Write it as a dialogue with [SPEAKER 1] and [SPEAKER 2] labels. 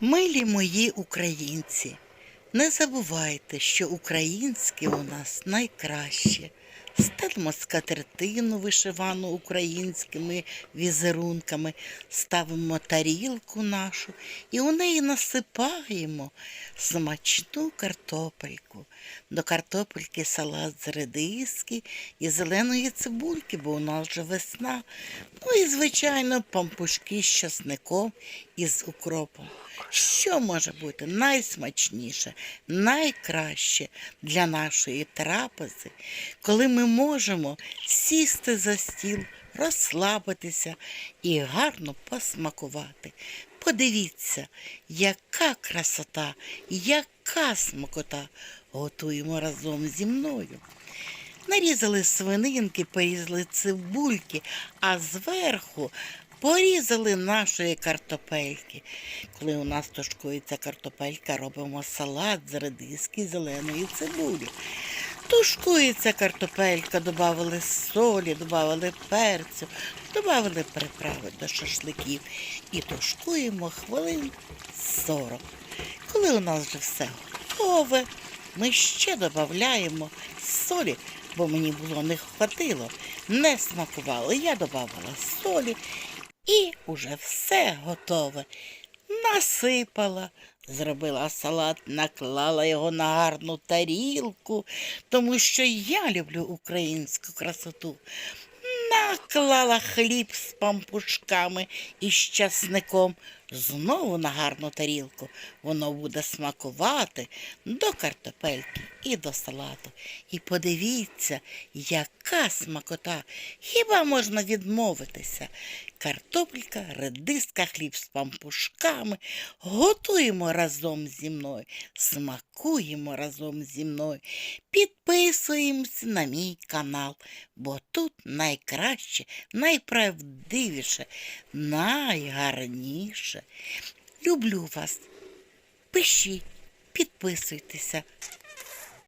[SPEAKER 1] Милі мої українці, не забувайте, що українське у нас найкраще. Стелимо скатертину вишивану українськими візерунками, ставимо тарілку нашу і у неї насипаємо смачну картопельку. До картопельки салат з редиски і зеленої цибульки, бо у нас вже весна. Ну і, звичайно, пампушки з часником і з укропом. Що може бути найсмачніше, найкраще для нашої трапези, коли ми можемо сісти за стіл, розслабитися і гарно посмакувати. Подивіться, яка красота, яка смакота готуємо разом зі мною. Нарізали свининки, порізали цибульки, а зверху порізали нашої картопельки. Коли у нас тушкується картопелька, робимо салат з редиски зеленої цибулі. Тушкується картопелька, додавали солі, додавали перцю, додавали приправи до шашликів і тушкуємо хвилин 40. Коли у нас вже все готове, ми ще додаємо солі, бо мені було не хватило, не смакувало. Я додавала солі і уже все готове. Насипала, зробила салат, наклала його на гарну тарілку, тому що я люблю українську красоту. Наклала хліб з пампушками і з часником знову на гарну тарілку. Воно буде смакувати до картопельки і до салату. І подивіться, яка смакота. Хіба можна відмовитися? Картопелька, редиска, хліб з пампушками. Готуємо разом зі мною, смакуємо разом зі мною. Підписуємося на мій канал, бо тут найкраще, найправдивіше, найгарніше. Люблю вас. Пишіть, підписуйтеся.